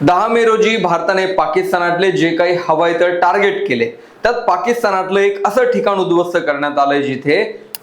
दहा मे रोजी भारताने पाकिस्तानातले जे काही हवाई तर टार्गेट केले. त्यात पाकिस्तानातलं एक असं ठिकाण उद्ध्वस्त करण्यात आलंय जिथे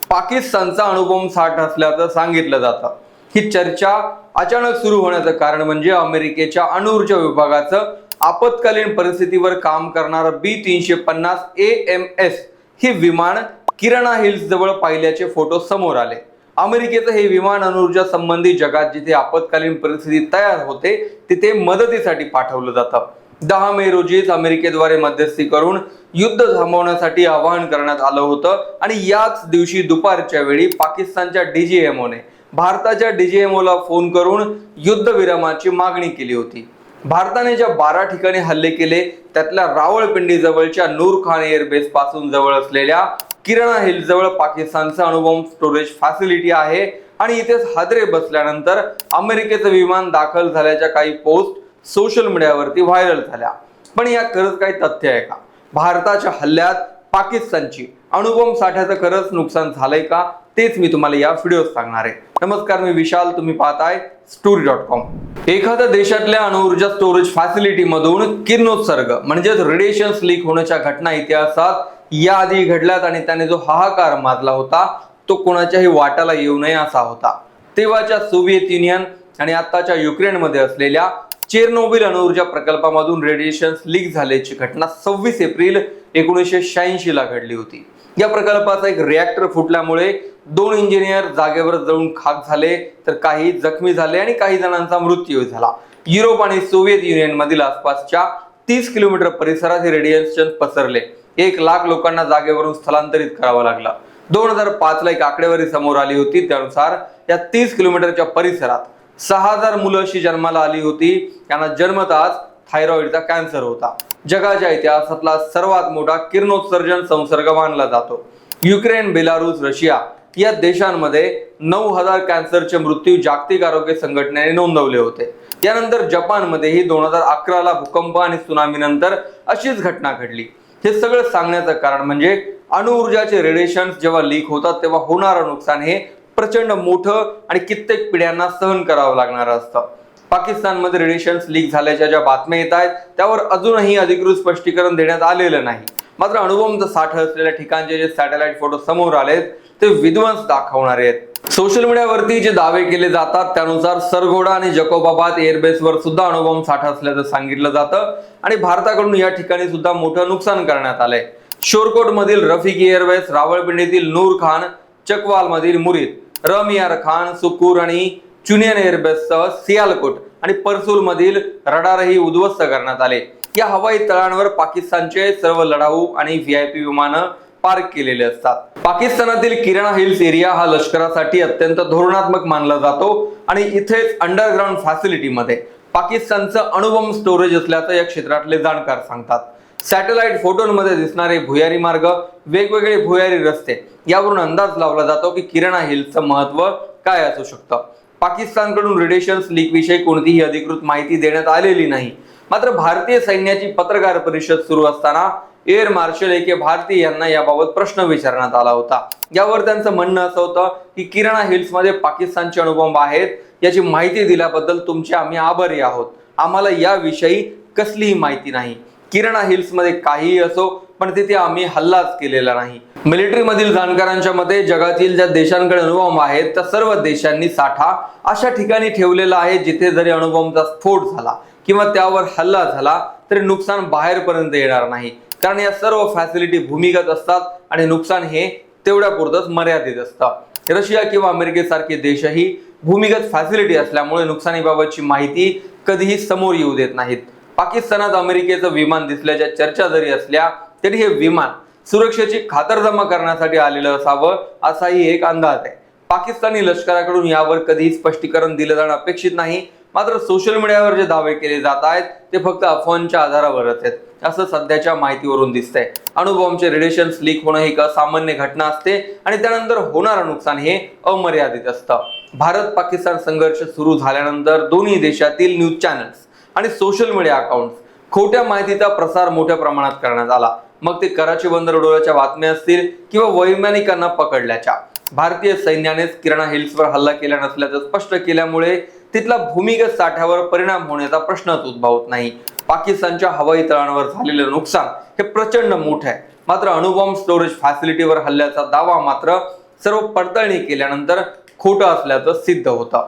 पाकिस्तानचा अणुबॉम्ब साठ असल्याचं सांगितलं जातं. ही चर्चा अचानक सुरू होण्याचं कारण म्हणजे अमेरिकेच्या अणुऊर्जा विभागाचं आपत्कालीन परिस्थितीवर काम करणारं बी तीनशे पन्नास ए एम एस हे विमान किराणा हिल्स जवळ पाहिल्याचे फोटो समोर आले. अमेरिकेचं हे विमान अणुऊर्जा संबंधी जगात जिथे आपत्कालीन परिस्थिती तयार होते तिथे मदतीसाठी पाठवलं जातं. दहा मे रोजीच अमेरिकेद्वारे मध्यस्थी करून युद्ध थांबवण्यासाठी आवाहन करण्यात आलं होतं आणि याच दिवशी दुपारच्या वेळी पाकिस्तानच्या डीजीएमओने भारताच्या डीजीएमओला फोन करून युद्धविरामाची मागणी केली होती. भारताने ज्या बारा ठिकाणी हल्ले केले त्यातल्या रावळपिंडी जवळच्या नूर खान एअरबेस पासून जवळ असलेल्या किराणा हिल जवळ पाकिस्तानचा अणुबॉम्ब स्टोरेज फॅसिलिटी आहे. आणि इथेच हादरे बसल्यानंतर अमेरिकेचं विमान दाखल झाल्याच्या काही पोस्ट सोशल मीडियावरती व्हायरल झाल्या. पण या खरंच काही तथ्य आहे का? भारताच्या हल्ल्यात पाकिस्तानची अणुबॉम्ब साठ्याचं खरंच नुकसान झालंय का? तेच मी तुम्हाला या व्हिडिओत सांगणार आहे. नमस्कार मी विशाल. तुम्ही पाहताय स्टोरी डॉट कॉम एखाद्या देशातल्या अणुऊर्जा स्टोरेज फॅसिलिटी मधून किरणोत्सर्ग म्हणजेच रेडिएशन लीक होण्याच्या घटना इतिहासात याआधी घडल्यात आणि त्याने जो हाहाकार माजला होता तो कोणाच्याही वाटाला येऊ नये असा होता. तेव्हाच्या सोव्हिएत युनियन आणि आताच्या युक्रेनमध्ये असलेल्या चेरनोबिल अणुऊर्जा प्रकल्पामधून रेडिएशन्स लीक झाल्याची घटना सव्वीस एप्रिल एकोणीसशे शहाऐंशी ला घडली होती. या प्रकल्पाचा एक रिॲक्टर फुटल्यामुळे दोन इंजिनियर जागेवर जळून खाक झाले तर काही जखमी झाले आणि काही जणांचा मृत्यू झाला. युरोप आणि सोव्हिएत युनियन मधील आसपासच्या तीस किलोमीटर परिसरात हे रेडिएशन पसरले. एक लाख लोकांना जागेवरून स्थलांतरित करावं लागलं. दोन हजार पाच ला एक आकडेवारी समोर आली होती. त्यानुसार या तीस किलोमीटरच्या परिसरात सहा हजार मुलं अशी जन्माला आली होती. त्यांना जन्मताच थायरॉइडचा कॅन्सर होता. जगाच्या इतिहासातला सर्वात मोठा किरणोत्सर्जन संसर्ग मानला जातो. युक्रेन बेलारूस रशिया या देशांमध्ये नऊ हजार कॅन्सरचे मृत्यू जागतिक आरोग्य संघटनेने नोंदवले होते. यानंतर जपानमध्येही दोन हजार अकराला भूकंप आणि सुनामी नंतर अशीच घटना घडली. हे सगळं सांगण्याचं कारण म्हणजे अणुऊर्जाचे रेडिएशन जेव्हा लीक होतात तेव्हा होणारं नुकसान हे प्रचंड मोठं आणि कित्येक पिढ्यांना सहन करावं लागणार असतं. पाकिस्तानमध्ये रेडिएशन लीक झाल्याच्या ज्या बातम्या येत आहेत त्यावर अजूनही अधिकृत स्पष्टीकरण देण्यात आलेलं नाही. मात्र अणुबॉम्बचा साठा असलेल्या ठिकाणचे जे सॅटेलाइट फोटो समोर आलेत ते विध्वंस दाखवणारे आहेत. सोशल मीडियावरती जे दावे केले जातात त्यानुसार सरगोडा आणि जकोबाबाद एअरबेसवर सुद्धा अणुबॉम्ब साठा असल्याचं सांगितलं जातं आणि भारताकडून या ठिकाणी सुद्धा मोठं नुकसान करण्यात आलंय. शोरकोट मधील रफिक एअरबेस रावळपिंडीतील नूर खान चकवाल मधील मुरीद रमियार खान सुकूर आणि चुनियन एअरबेससह सियालकोट आणि परसूल मधील रडारही उद्ध्वस्त करण्यात आले. या हवाई तळांवर पाकिस्तानचे सर्व लढाऊ आणि व्ही आय पी विमानं पार्क केलेले असतात. पाकिस्तानातील किराणा हिल्स एरिया हा लष्करासाठी अत्यंत धोरणात्मक मानला जातो आणि इथेच अंडरग्राऊंड फॅसिलिटीमध्ये पाकिस्तानचं अणुबॉम्ब स्टोरेज असल्याचं या क्षेत्रातले जाणकार सांगतात. सॅटेलाइट फोटोंमध्ये दिसणारे भुयारी मार्ग वेगवेगळे भुयारी रस्ते यावरून अंदाज लावला जातो की किराणा हिल्सचं महत्त्व काय असू शकतं. पाकिस्तानकडून रेडिएशन्स लीक विषयी कोणतीही अधिकृत माहिती देण्यात आलेली नाही. मात्र भारतीय सैन्याची पत्रकार परिषद सुरू असताना air marshal A K Bharti यांना याबाबत प्रश्न विचारण्यात आला होता. यावर त्यांचं म्हणणं असं होतं की किराणा हिल्समध्ये पाकिस्तानचे अणुबॉम्ब आहेत. याची माहिती दिल्याबद्दल तुमचे आम्ही आभारी आहोत. आम्हाला याविषयी कसलीही माहिती नाही. किराणा हिल्समध्ये काहीही असो पण तिथे आम्ही हल्लाच केलेला नाही. मिलिटरी मधील जाणकारांच्या मते जगातील ज्या देशांकडे अणुबॉम्ब आहेत त्या सर्व देशांनी साठा अशा ठिकाणी ठेवलेला आहे जिथे जरी अणुबॉम्बचा स्फोट झाला किंवा त्यावर हल्ला झाला तरी नुकसान बाहेरपर्यंत येणार नाही. कारण या सर्व फॅसिलिटी भूमिगत असतात आणि नुकसान हे तेवढ्या पुरतच मर्यादित असतं. रशिया किंवा अमेरिकेसारखे देशही भूमिगत फॅसिलिटी असल्यामुळे नुकसानीबाबतची माहिती कधीही समोर येऊ देत नाहीत. पाकिस्तानात अमेरिकेचं विमान दिसल्याच्या चर्चा जरी असल्या तरी हे विमान सुरक्षेची खातरजमा करण्यासाठी आलेलं असावं असाही एक अंदाज आहे. पाकिस्तानी लष्कराकडून यावर कधीही स्पष्टीकरण दिलं जाणं अपेक्षित नाही. मात्र सोशल मीडियावर जे दावे केले जात आहेत ते फक्त अफवांच्या आधारावरच आहेत. असं सध्याच्या माहितीवरून दिसतंय. अणुबॉम्बचे रेडिएशन्स लीक होणं ही एक असामान्य घटना असते आणि त्यानंतर होणारं नुकसान हे अमर्यादित असतं. भारत पाकिस्तान संघर्ष सुरू झाल्यानंतर दोन्ही देशातील न्यूज चॅनल्स आणि सोशल मीडिया अकाउंट्स खोट्या माहितीचा प्रसार मोठ्या प्रमाणात करण्यात आला. मग ते कराची बंदर उडवल्याच्या बातम्या असतील किंवा वैमानिकांना पकडल्याच्या. भारतीय सैन्यानेच किराणा हिल्सवर हल्ला केला नसल्याचं स्पष्ट केल्यामुळे तिथला भूमिगत साठ्यावर परिणाम होण्याचा प्रश्नच उद्भवत नाही. पाकिस्तानच्या हवाई तळांवर झालेलं नुकसान हे प्रचंड मोठं आहे. मात्र अणुबॉम्ब स्टोरेज फॅसिलिटीवर हल्ल्याचा दावा मात्र सर्व पडताळणी केल्यानंतर खोटं असल्याचं सिद्ध होतं.